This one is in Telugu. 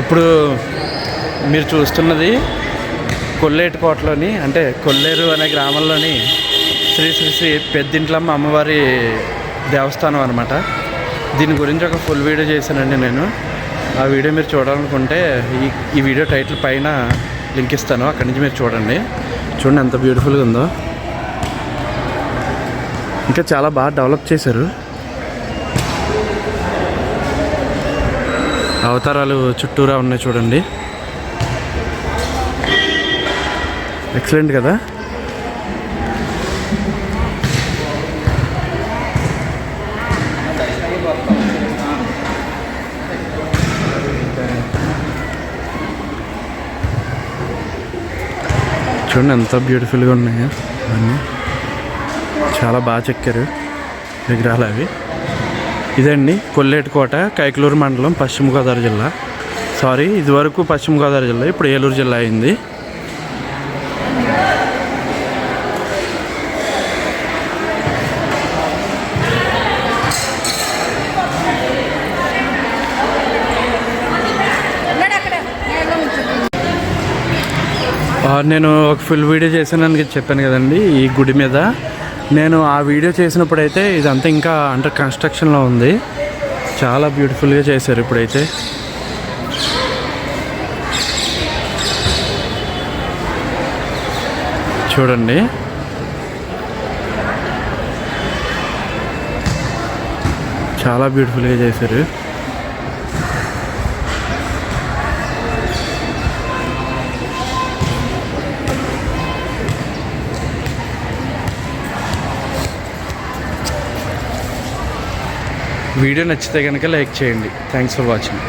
ఇప్పుడు మీరు చూస్తున్నది కొల్లేటికోటలోని అంటే కొల్లేరు అనే గ్రామంలోని శ్రీ శ్రీ శ్రీ పెద్దింట్లమ్మ అమ్మవారి దేవస్థానం అనమాట దీని గురించి ఒక ఫుల్ వీడియో చేశానండి నేను. ఆ వీడియో మీరు చూడాలనుకుంటే ఈ ఈ వీడియో టైటిల్ పైన లింక్ ఇస్తాను. అక్కడి నుంచి మీరు చూడండి. చూడండి ఎంత బ్యూటిఫుల్గా ఉందో. ఇంకా చాలా బాగా డెవలప్ చేశారు. అవతారాలు చుట్టూరా ఉన్నాయి చూడండి. ఎక్సలెంట్ కదా? చూడండి ఎంత బ్యూటిఫుల్గా ఉన్నాయో. అన్నీ చాలా బాగా చెక్కారు. విగ్రహాలు అవి. ఇదండి కొల్లేటికోట కైకలూరు మండలం పశ్చిమ గోదావరి జిల్లా. సారీ ఇదివరకు పశ్చిమ గోదావరి జిల్లా ఇప్పుడు ఏలూరు జిల్లా అయింది. నేను ఒక ఫుల్ వీడియో చేశానని చెప్పాను కదండి ఈ గుడి మీద. నేను ఆ వీడియో చేసినప్పుడైతే ఇదంతా ఇంకా అండర్ కన్స్ట్రక్షన్లో ఉంది. చాలా బ్యూటిఫుల్గా చేశారు ఇప్పుడైతే. చూడండి. చాలా బ్యూటిఫుల్గా చేశారు. వీడియో నచ్చితే కనుక లైక్ చేయండి. Thanks for watching